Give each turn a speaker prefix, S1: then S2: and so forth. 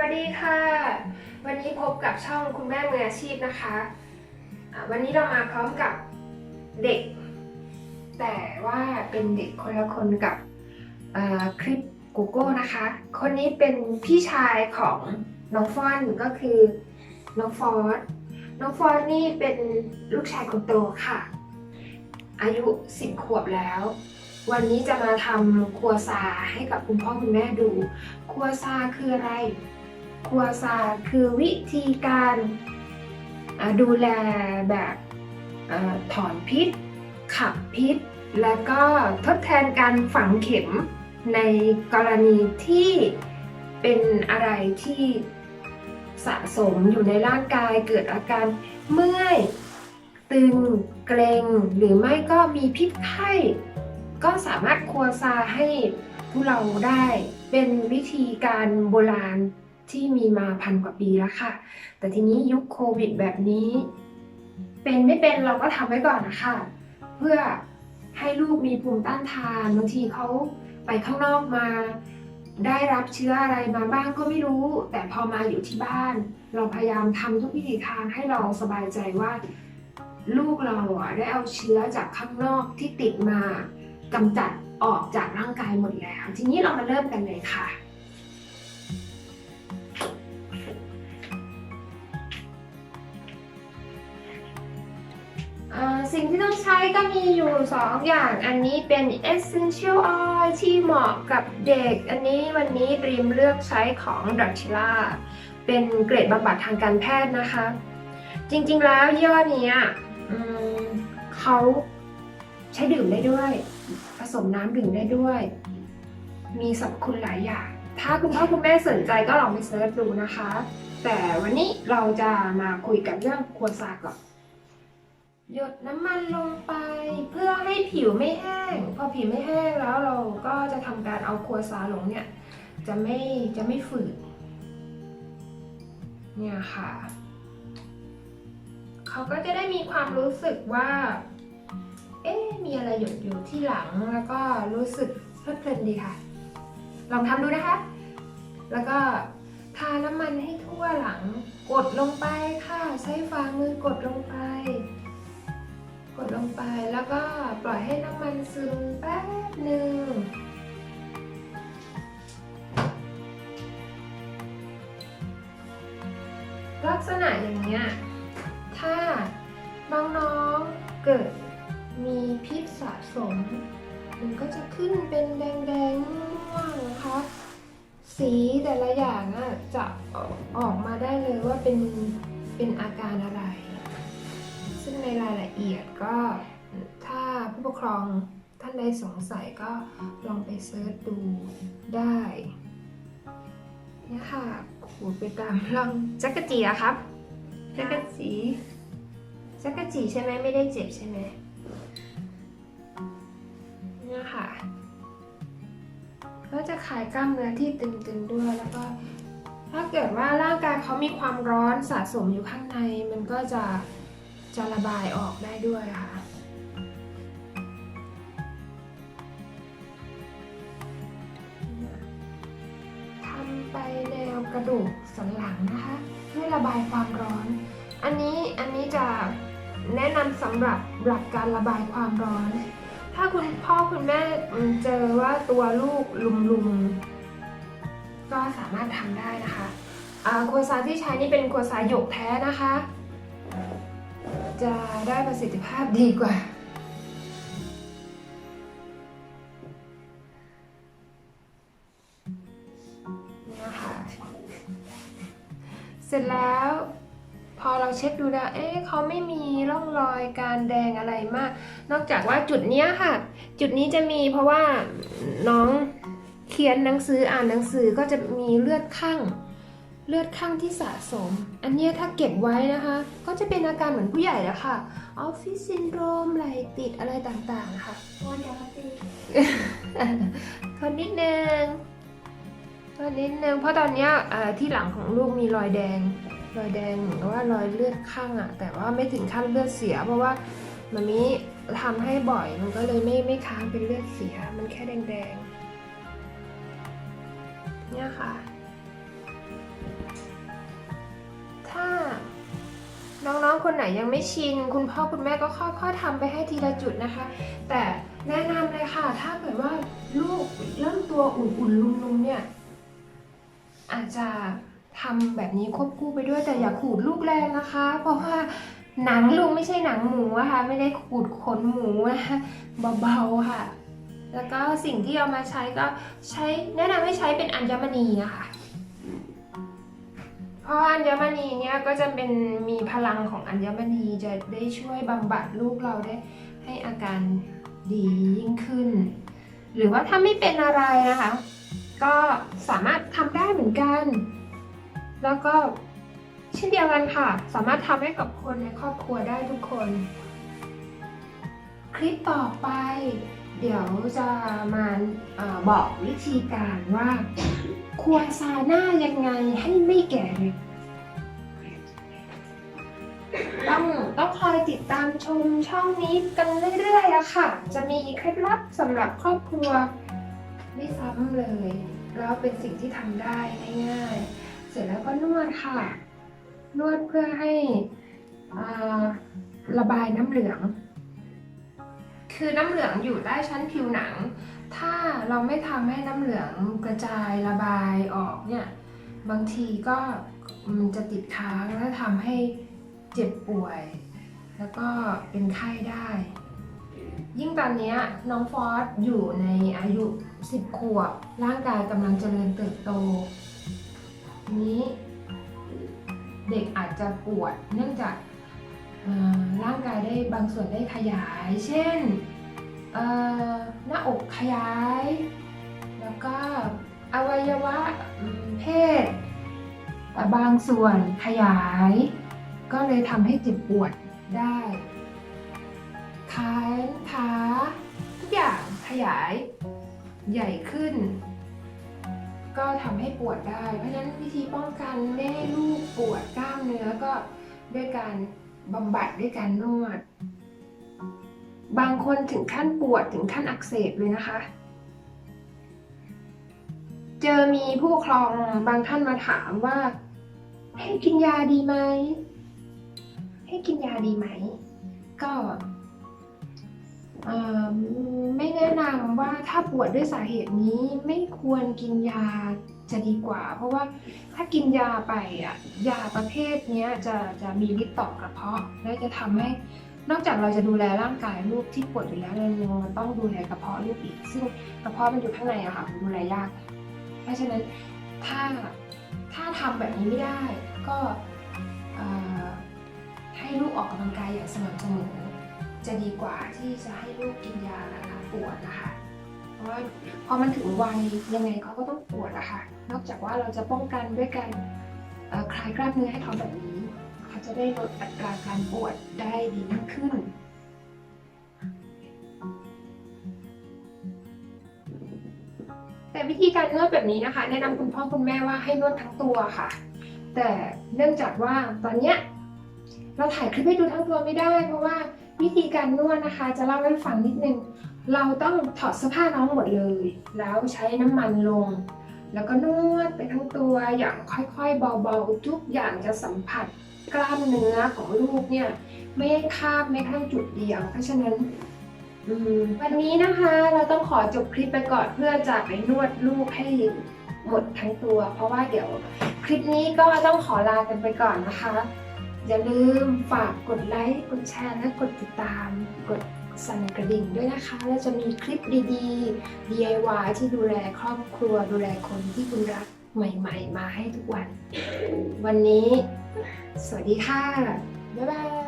S1: วัสดีค่ะ วันนี้พบกับช่องคุณแม่มืออาชีพนะคะ วันนี้เรามาพร้อมกับเด็ก แต่ว่าเป็นเด็กคนละคนกับคลิปกูโก้นะคะ คนนี้เป็นพี่ชายของน้องฟอนก็คือน้องฟอสน้องฟอสนี่เป็นลูกชายคนโตค่ะ อายุ 10 ขวบแล้ว วันนี้จะมาทำครัวซาให้กับคุณพ่อคุณแม่ดู ครัวซาคืออะไร ครัวซาคือวิธีการดูแลแบบอถอนพิษ ขับพิษ แล้วก็ทดแทนการฝังเข็มในกรณีที่เป็นอะไรที่สะสมอยู่ในร่างกายเกิดอาการเมื่อย ตึงเกร็งหรือไม่ก็มีพิษไข้ ก็สามารถครัวซาให้ผู้เราได้เป็นวิธีการโบราณ ที่มีมาพันกว่าปีแล้วค่ะ แต่ทีนี้ยุคโควิดแบบนี้ เป็นไม่เป็นเราก็ทำไว้ก่อนนะคะเพื่อให้ลูกมีภูมิต้านทานบางทีเขาไปข้างนอกมา ได้รับเชื้ออะไรมาบ้างก็ไม่รู้ แต่พอมาอยู่ที่บ้าน เราพยายามทำทุกวิธีทางให้เราสบายใจว่า ลูกเราอะได้เอาเชื้อจากข้างนอกที่ติดมากำจัดออกจากร่างกายหมดแล้ว ทีนี้เรามาเริ่มกันเลยค่ะ ใช้ก็มีอยู่ 2 อย่าง อันนี้เป็น essential oil ที่เหมาะกับเด็ก อันนี้วันนี้รีมเลือกใช้ของ d r a c u l a เป็นเกรดบำบัดทางการแพทย์นะคะ จริงๆแล้วยี่ห้อนี้เขาใช้ดื่มได้ด้วย ผสมน้ำดื่มได้ด้วย มีสรรพคุณหลายอย่าง ถ้าคุณพ่อคุณแม่สนใจก็ลองไปเซิร์ชดูนะคะ แต่วันนี้เราจะมาคุยกันเรื่องครัวซาก่อน หยดน้ำมันลงไปเพื่อให้ผิวไม่แห้ง พอผิวไม่แห้งแล้วเราก็จะทำการเอาครัวซาลงเนี่ย จะไม่จะไม่ฝืดเนี่ยค่ะ เขาก็จะได้มีความรู้สึกว่า เอ๊ะมีอะไรหยดอยู่ที่หลังแล้วก็รู้สึกเพลิดเพลินดีค่ะ ลองทำดูนะคะ แล้วก็ทาน้ำมันให้ทั่วหลัง กดลงไปค่ะ ใช้ฝ่ามือกดลงไป กดลงไปแล้วก็ปล่อยให้น้ำมันซึมแป๊บหนึ่งลักษณะอย่างเนี้ยถ้าน้องๆเกิดมีพิษสะสม มันก็จะขึ้นเป็นแดงๆม่วงๆนะคะสีแต่ละอย่างอะจะออกมาได้เลยว่าเป็นเป็นอาการอะไร ในรายละเอียดก็ถ้าผู้ปกครองท่านใดสงสัยก็ลองไปเซิร์ชดูได้เนี่ยค่ะขูดไปตามลองจักรจีอะครับจักรจีจักรจีใช่ไหมไม่ได้เจ็บใช่ไหมเนี่ยค่ะก็จะคลายกล้ามเนื้อที่ตึงๆด้วยแล้วก็ถ้าเกิดว่าร่างกายเขามีความร้อนสะสมอยู่ข้างในมันก็จะ จะระบายออกได้ด้วยค่ะทำไปแนวกระดูกสันหลังนะคะ เพื่อระบายความร้อน อันนี้อันนี้จะแนะนำสำหรับหลักการระบายความร้อน ถ้าคุณพ่อคุณแม่เจอว่าตัวลูกลุมๆ ก็สามารถทำได้นะคะครัวซาที่ใช้นี่เป็นครัวซาหยกแท้นะคะ จะได้ประสิทธิภาพดีกว่าเนี่ยค่ะเสร็จแล้ว พอเราเช็คดูแล้วเอ๊ะเขาไม่มีร่องรอยการแดงอะไรมาก นอกจากว่าจุดเนี้ยค่ะ จุดนี้จะมีเพราะว่าน้องเขียนหนังสืออ่านหนังสือก็จะมีเลือดข้าง เลือดข้างที่สะสม อันเนี้ยถ้าเก็บไว้นะคะ ก็จะเป็นอาการเหมือนผู้ใหญ่แล้วค่ะออฟฟิศซินโดรมไหลติดอะไรต่างๆค่ะ
S2: วันเดียวครับพี่
S1: ทนนิดนึงทนนิดนึงเพราะตอนเนี้ยเอ่อที่หลังของลูกมีรอยแดง รอยแดงเหมือนกับว่ารอยเลือดข้างอะแต่ว่าไม่ถึงขั้นเลือดเสีย เพราะว่ามันมีทำให้บ่อยมันก็เลยไม่ไม่ค้างเป็นเลือดเสีย มันแค่แดงๆเนี่ยค่ะ องๆ คนไหนยังไม่ชิน คุณพ่อคุณแม่ก็ค่อยๆทำไปให้ทีละจุดนะคะ แต่แนะนำเลยค่ะ ถ้าเกิดว่าลูกเริ่มตัวอุ่นๆลุมๆเนี่ย อาจจะทำแบบนี้ควบคู่ไปด้วยแต่อย่าขูดลูกแรงนะคะ เพราะว่าหนังลุงไม่ใช่หนังหมูอะคะไม่ได้ขูดขนหมูนะคะเบาๆค่ะ แล้วก็สิ่งที่เอามาใช้ก็ใช้แนะนำให้ใช้เป็นอัญมณีนะคะ เพราะอัญมณีเนี่ยก็จะเป็นมีพลังของอัญมณีจะได้ช่วยบำบัดลูกเราได้ให้อาการดียิ่งขึ้น หรือว่าถ้าไม่เป็นอะไรนะคะ ก็สามารถทำได้เหมือนกัน แล้วก็เช่นเดียวกันค่ะ สามารถทำให้กับคนในครอบครัวได้ทุกคน คลิปต่อไป เดี๋ยวจะมาอบอกวิธีการว่าควรซาหน้ายังไงให้ไม่แก่เลยต้องต้องคอยติดตามชมช่องนี้กันเรื่อยๆอะค่ะ จะมีเคล็ดลับสำหรับครอบครัวไม่ซ้ำเลย แล้วเป็นสิ่งที่ทำได้ง่ายๆ เสร็จแล้วก็นวดค่ะ นวดเพื่อให้ระบายน้ำเหลือง คือน้ำเหลืองอยู่ใต้ชั้นผิวหนัง ถ้าเราไม่ทำให้น้ำเหลืองกระจายระบายออกเนี่ยบางทีก็มันจะติดค้างแล้วทำให้เจ็บป่วย แล้วก็เป็นไข้ได้ ยิ่งตอนนี้น้องฟอสอยู่ในอายุ 10 ขวบ ร่างกายกำลังเจริญเติบโต นี้ เด็กอาจจะปวดเนื่องจาก ร่างกายได้บางส่วนได้ขยาย เช่นหน้าอกขยาย แล้วก็อวัยวะเพศ บางส่วนขยาย ก็เลยทำให้เจ็บปวดได้แขนขาทุกอย่างขยายใหญ่ขึ้น ก็ทำให้ปวดได้ เพราะฉะนั้นวิธีป้องกันไม่ให้ลูกปวดกล้ามเนื้อก็ด้วยการ บำบัดด้วยการนวด บางคนถึงขั้นปวดถึงขั้นอักเสบเลยนะคะ เจอมีผู้ครองบางท่านมาถามว่า ให้กินยาดีไหม ให้กินยาดีไหม ก็ไม่แนะนำว่าถ้าปวดด้วยสาเหตุนี้ไม่ควรกินยา จะดีกว่า เพราะว่าถ้ากินยาไปอะยาประเภทเนี้ยจะจะมีฤทธิ์ต่อกระเพาะ และจะทำให้นอกจากเราจะดูแลร่างกายลูกที่ปวดอยู่แล้วเรายังต้องดูแลกระเพาะลูกอีก ซึ่งกระเพาะมันอยู่ข้างในอะค่ะมันดูแลยาก เพราะฉะนั้นถ้าถ้าทำแบบนี้ไม่ได้ก็ให้ลูกออกกำลังกายอย่างสม่ำเสมอ จะดีกว่าที่จะให้ลูกกินยาระงับปวดนะคะ เพราะว่าพอมันถึงวัยยังไงเขาก็ต้องปวดอะค่ะ นอกจากว่าเราจะป้องกันด้วยการคลายกล้ามเนื้อให้เขาแบบนี้เขาจะได้ลดอัตราการปวดได้ดีมากขึ้นแต่วิธีการนวดแบบนี้นะคะ แนะนำคุณพ่อคุณแม่ว่าให้นวดทั้งตัวค่ะ แต่เนื่องจากว่าตอนเนี้ยเราถ่ายคลิปให้ดูทั้งตัวไม่ได้ เพราะว่าวิธีการนวดนะคะ จะเล่าให้ฟังนิดนึง เราต้องถอดเสื้อผ้าน้องหมดเลย แล้วใช้น้ำมันลง แล้วก็นวดไปทั้งตัวอย่างค่อยๆเบาๆทุกอย่างจะสัมผัสกล้ามเนื้อของลูกเนี่ยไม่ให้ข้ามไม่ข้ามจุดเดียว เพราะฉะนั้นวันนี้นะคะเราต้องขอจบคลิปไปก่อนเพื่อจะไปนวดลูกให้หมดทั้งตัว เพราะว่าเดี๋ยวคลิปนี้ก็ต้องขอลากันไปก่อนนะคะ อย่าลืมฝากกดไลค์ กดแชร์และกดติดตาม กดสั่นกระดิ่งด้วยนะคะ แล้วจะมีคลิปดีๆ DIY ที่ดูแลครอบครัว ดูแลคนที่คุณรักใหม่ๆ มาให้ทุกวัน วันนี้ สวัสดีค่ะ บ๊ายบาย